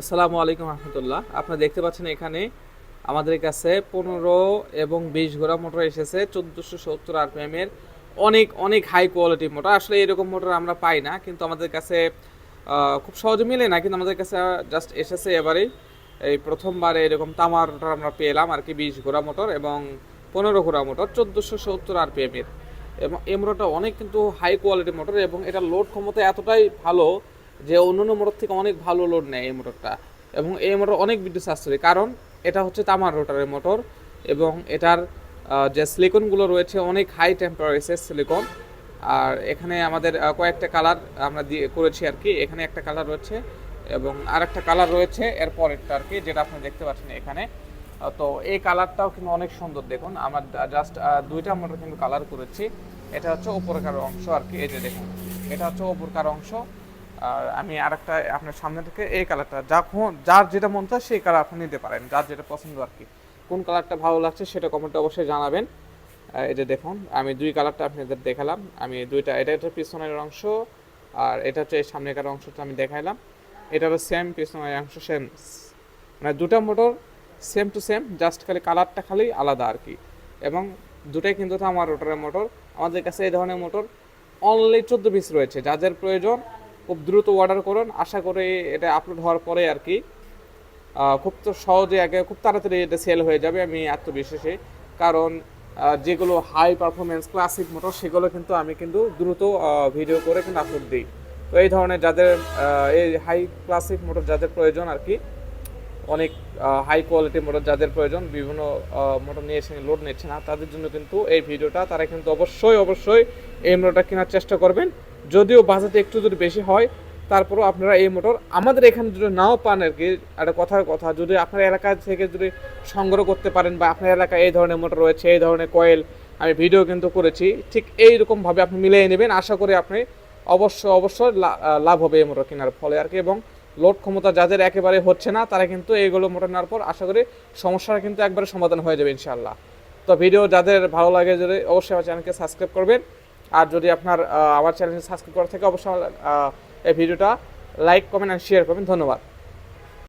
আসসালামু আলাইকুম রহমতুল্লাহ। আপনারা দেখতে পাচ্ছেন এখানে আমাদের কাছে পনেরো এবং বিশ ঘোড়া মোটর এসেছে, চোদ্দোশো সত্তর আরপিএম এর। অনেক অনেক হাই কোয়ালিটি মোটর। আসলে এরকম মোটর আমরা পাই না, কিন্তু আমাদের কাছে খুব সহজে মিলে না, কিন্তু আমাদের কাছে জাস্ট এসেছে এবারেই এই প্রথমবারে এরকম তামার মোটর আমরা পেলাম আর কি, বিশ ঘোড়া মোটর এবং পনেরো ঘোড়া মোটর, চোদ্দোশো সত্তর আরপিএম এর। এবং এই মোটরটা অনেক কিন্তু হাই কোয়ালিটি মোটর এবং এটা লোড ক্ষমতা এতটাই ভালো যে অন্যান্য মোটর থেকে অনেক ভালো লোড নেয় এই মোটরটা। এবং এই মোটর অনেক বিদ্যুৎ সাশ্রয়ী। কারণ এটা হচ্ছে তামার রোটারের মোটর এবং এটার যে সিলিকনগুলো রয়েছে অনেক হাই টেম্পারেচার সিলিকন আর এখানে আমাদের কয়েকটা কালার আমরা দিয়ে করেছি আর কি। এখানে একটা কালার রয়েছে এবং আর একটা কালার রয়েছে এর পরেরটা আর কি, যেটা আপনি দেখতে পাচ্ছেন এখানে। তো এই কালারটাও কিন্তু অনেক সুন্দর দেখুন। আমার জাস্ট দুইটা মোটর কিন্তু কালার করেছি। এটা হচ্ছে উপরকার অংশ আর কি, এই যে দেখুন। এটা হচ্ছে উপরকার অংশ। আর আমি আরেকটা আপনার সামনে থেকে এই কালারটা যখন যার যেটা মন চায় সেই কালার আপনি নিতে পারেন, যার যেটা পছন্দ আর কি। কোন কালারটা ভালো লাগছে সেটা কমেন্টে অবশ্যই জানাবেন। এই যে দেখুন, আমি দুই কালারটা আপনাদের দেখালাম। আমি দুইটা, এটা হচ্ছে পিছনের অংশ আর এটা হচ্ছে এই সামনেকার অংশটা আমি দেখাইলাম। এটারও সেম পিছনের অংশ সেম মানে দুটা motor same to same just খালি কালারটা খালি আলাদা আর কি। এবং দুটাই কিন্তু আমার রোটারের মোটর আমাদের কাছে এই ধরনের মোটর অনলি চোদ্দ পিস রয়েছে। যাদের প্রয়োজন খুব দ্রুত অর্ডার করুন। আশা করি এটা আপলোড হওয়ার পরে আর কি খুব তো সহজে আগে খুব তাড়াতাড়ি এটা সেল হয়ে যাবে আমি আত্মবিশ্বাসী। কারণ যেগুলো হাই পারফরমেন্স ক্লাসিক মোটর সেগুলো কিন্তু আমি কিন্তু দ্রুত ভিডিও করে কিন্তু আপলোড দিই। তো এই ধরনের যাদের এই হাই ক্লাসিক মোটর যাদের প্রয়োজন আর কি, অনেক হাই কোয়ালিটি মোটর যাদের প্রয়োজন, বিভিন্ন মোটর নিয়ে এসে লোড নিচ্ছে না, তাদের জন্য কিন্তু এই ভিডিওটা তারা কিন্তু অবশ্যই অবশ্যই এই মোটরটা কেনার চেষ্টা করবেন। যদিও বাজেট একটু যদি বেশি হয়, তারপরেও আপনারা এই মোটর আমাদের এখানে যদি নাও পান আর কি, একটা কথার কথা, যদি আপনার এলাকা থেকে যদি সংগ্রহ করতে পারেন বা আপনার এলাকায় এই ধরনের মোটর রয়েছে, এই ধরনের কয়েল আমি ভিডিও কিন্তু করেছি, ঠিক এইরকমভাবে আপনি মিলিয়ে নেবেন, আশা করি আপনি অবশ্য অবশ্যই লাভ হবে এই মোটর কেনার ফলে আর কি, এবং লোড ক্ষমতা যাদের একেবারে হচ্ছে না, তারা কিন্তু এইগুলো মোটর নেওয়ার পর আশা করি সমস্যাটা কিন্তু একবারে সমাধান হয়ে যাবে ইনশাল্লাহ তো ভিডিও যাদের ভালো লাগে যদি অবশ্যই আমার চ্যানেলকে সাবস্ক্রাইব করবেন আর যদি আপনার আমার চ্যানেল সাবস্ক্রাইব করা থাকে অবশ্যই এই ভিডিওটা লাইক কমেন্ট অ্যান্ড শেয়ার করবেন। ধন্যবাদ।